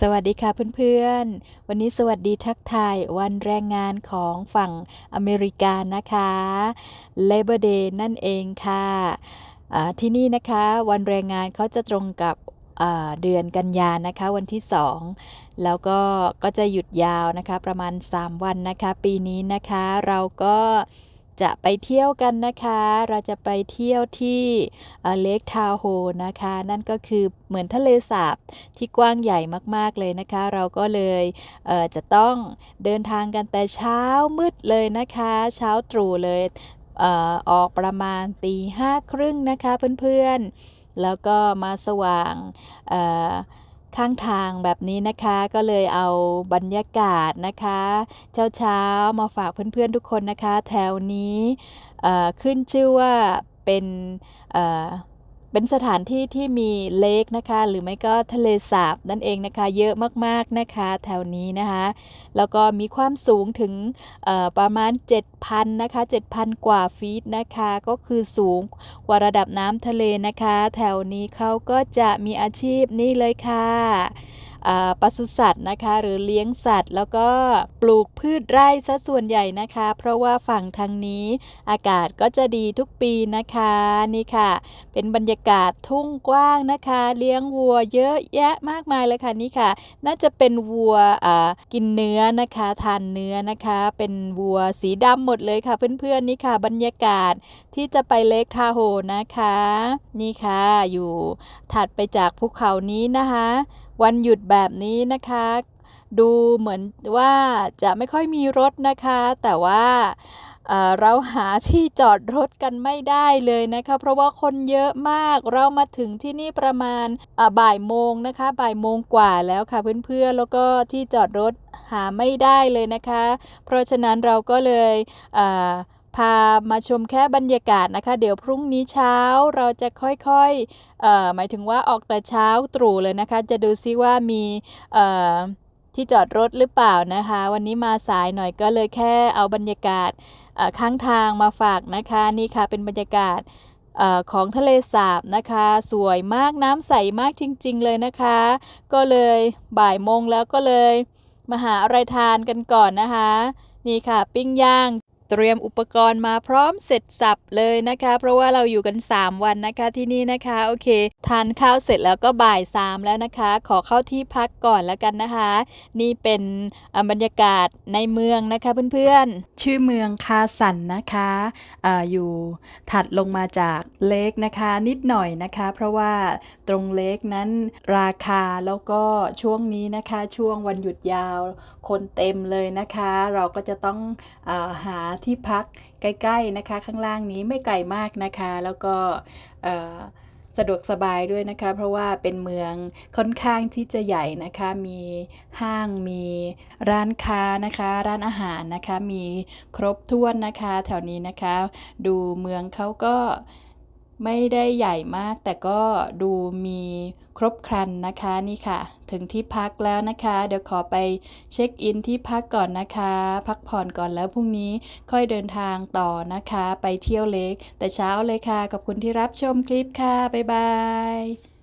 สวัสดีค่ะเพื่อนๆ วันนี้สวัสดีทักทายวันแรงงานของฝั่งอเมริกานะคะ Labor Day นั่นเองค่ะที่นี่นะคะวันแรงงานเขาจะตรงกับเดือนกันยานะคะวันที่ 2 แล้วก็ก็จะหยุดยาวนะคะประมาณ 3 วันนะคะ ปีนี้นะคะเราก็ จะไปเที่ยวกันนะคะ เราจะไปเที่ยวที่เลคทาวโฮนะคะ นั่นก็คือเหมือนทะเลสาบที่กว้างใหญ่มากๆเลยนะคะ เราก็เลยเจะต้องเดินทางกันแต่เช้ามืดเลยนะคะ เช้าตรู่เลยเออออกประมาณตีห้าครึ่งนะคะเพื่อนๆ แล้วก็มาสว่างเออ ข้างทางแบบนี้นะคะก็เลยเอาบรรยากาศนะคะ เช้าๆมาฝากเพื่อนๆทุกคนนะคะ แถวนี้ขึ้นชื่อว่าเป็น เป็นสถานที่ที่มีเลคนะคะ หรือไม่ก็ทะเลสาบนั่นเองนะคะ เยอะมากๆนะคะ แถวนี้นะคะ แล้วก็มีความสูงถึงประมาณ 7,000นะคะ7,000 กว่าฟีตนะคะ ก็คือสูงกว่าระดับน้ำทะเลนะคะ แถวนี้เขาก็จะมีอาชีพนี่เลยค่ะ ปศุสัตว์นะคะ หรือเลี้ยงสัตว์ แล้วก็ปลูกพืชไร่ซะส่วนใหญ่นะคะ เพราะว่าฝั่งทางนี้อากาศก็จะดีทุกปีนะคะนี่ค่ะ เป็นบรรยากาศทุ่งกว้างนะคะ เลี้ยงวัวเยอะแยะมากมายเลยค่ะนี่ค่ะ น่าจะเป็นวัวกินเนื้อนะคะทานเนื้อนะคะ เป็นวัวสีดำหมดเลยค่ะเพื่อนๆนี่ค่ะบรรยากาศที่จะไปเลคทาโฮนะคะ นี่ค่ะอยู่ถัดไปจากภูเขานี้นะคะ วันหยุดแบบนี้นะคะ ดูเหมือนว่าจะไม่ค่อยมีรถนะคะ แต่ว่าเเราหาที่จอดรถกันไม่ได้เลยนะคะ เพราะว่าคนเยอะมากเรามาถึงที่นี่ประมาณบ่ายโมงนะคะ บ่ายโมงกว่าแล้วค่ะเพื่อนๆแล้วก็ที่จอดรถหาไม่ได้เลยนะคะ เพราะฉะนั้นเราก็เลย พามาชมแค่บรรยากาศนะคะ เดี๋ยวพรุ่งนี้เช้าเราจะค่อยๆหมายถึงว่าออกแต่เช้าตรู่เลยนะคะ จะดูซิว่ามีที่จอดรถหรือเปล่านะคะ วันนี้มาสายหน่อยก็เลยแค่เอาบรรยากาศข้างทางมาฝากนะคะ นี่ค่ะเป็นบรรยากาศออของทะเลสาบนะคะ สวยมากน้ำใสมากจริง ๆ เลยนะคะ ก็เลยบ่ายโมงแล้วก็เลยมาหาอะไรทานกันก่อนนะคะ นี่ค่ะปิ้งย่าง เตรียมอุปกรณ์มาพร้อมเสร็จสับเลยนะคะ เพราะว่าเราอยู่กัน 3 วันนะคะที่นี่นะคะโอเค ทานข้าวเสร็จแล้วก็บ่ายสามแล้วนะคะ ขอเข้าที่พักก่อนแล้วกันนะคะ นี่เป็นบรรยากาศในเมืองนะคะเพื่อนๆ ชื่อเมืองคาสันนะคะออยู่ถัดลงมาจากเลกนะคะ นิดหน่อยนะคะ เพราะว่าตรงเลกนั้นราคาแล้วก็ช่วงนี้นะคะ ช่วงวันหยุดยาวคนเต็มเลยนะคะ เราก็จะต้องอาหาที่พักใกล้ๆนะคะ ข้างล่างนี้ไม่ไกลมากนะคะ แล้วก็สะดวกสบายด้วยนะคะ เพราะว่าเป็นเมืองค่อนข้างที่จะใหญ่นะคะ มีห้างมีร้านค้านะคะ ร้านอาหารนะคะ มีครบถ้วนนะคะ แถวนี้นะคะ ดูเมืองเขาก็ ไม่ได้ใหญ่มากแต่ก็ดูมีครบครันนะคะนี่ค่ะ ถึงที่พักแล้วนะคะ เดี๋ยวขอไปเช็คอินที่พักก่อนนะคะ พักผ่อนก่อนแล้วพรุ่งนี้ค่อยเดินทางต่อนะคะ ไปเที่ยวเล็ก แต่เช้าเลยค่ะขอบคุณที่รับชมคลิปค่ะ บ๊ายบาย